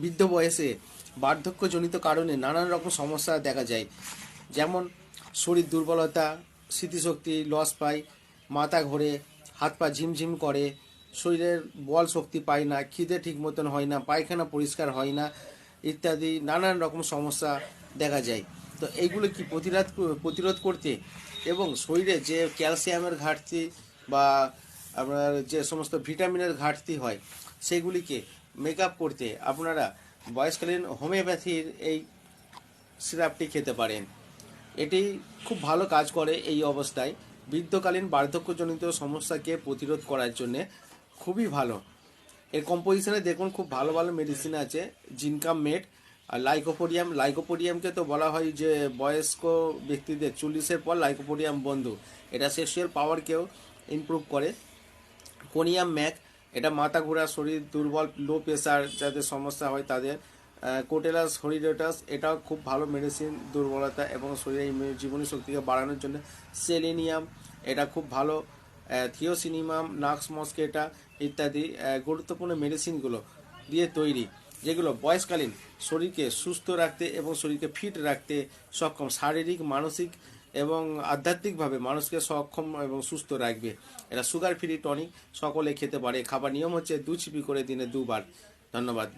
বৃদ্ধ বয়সে বার্ধক্যজনিত কারণে নানান রকম সমস্যা দেখা যায়। যেমন শরীর দুর্বলতা, স্মৃতিশক্তি লস পায়, মাথা ঘোরে, হাত পা ঝিমঝিম করে, শরীরের বল শক্তি পায় না, খিদে ঠিক মতন হয় না, পায়খানা পরিষ্কার হয় না ইত্যাদি নানান রকম সমস্যা দেখা যায়। তো এইগুলো কি প্রতিরোধ প্রতিরোধ করতে এবং শরীরে যে ক্যালসিয়ামের ঘাটতি বা আপনার যে সমস্ত ভিটামিনের ঘাটতি হয়, সেগুলিকে মেক আপ করতে আপনারা বয়সকালীন হোমিওপ্যাথির এই সিরাপটি খেতে পারেন। এটি খুব ভালো কাজ করে এই অবস্থায়। বৃদ্ধকালীন বার্ধক্যজনিত সমস্যাকে প্রতিরোধ করার জন্যে খুবই ভালো। এর কম্পোজিশনে দেখুন, খুব ভালো ভালো মেডিসিন আছে জিনকাম মেড আর লাইকোপোডিয়াম লাইকোপোডিয়ামকে তো বলা হয় যে বয়স্ক ব্যক্তিদের চল্লিশের পর লাইকোপোডিয়াম বন্ধু। এটা সেক্সুয়াল পাওয়ারকেও ইমপ্রুভ করে। কোনিয়াম ম্যাক এটা মাথা ঘোরা, শরীর দুর্বল লো প্রেশার যাদের সমস্যা হয় তাদের কোটেলাস হরিডোটাস এটাও খুব ভালো মেডিসিন দুর্বলতা এবং শরীরের জীবনী শক্তিকে বাড়ানোর জন্য। সেলেনিয়াম এটা খুব ভালো থিওসিনিমাম নাক্স মস্কেটা ইত্যাদি গুরুত্বপূর্ণ মেডিসিনগুলো দিয়ে তৈরি, যেগুলো বয়সকালীন শরীরকে সুস্থ রাখতে এবং শরীরকে ফিট রাখতে সক্ষম। শারীরিক, মানসিক এবং আধ্যাত্মিকভাবে মানুষকে সক্ষম এবং সুস্থ রাখবে। এটা সুগার ফ্রি টনিক সকলে খেতে পারে। খাবার নিয়ম হচ্ছে দু ছিপি করে দিনে দুবার। ধন্যবাদ।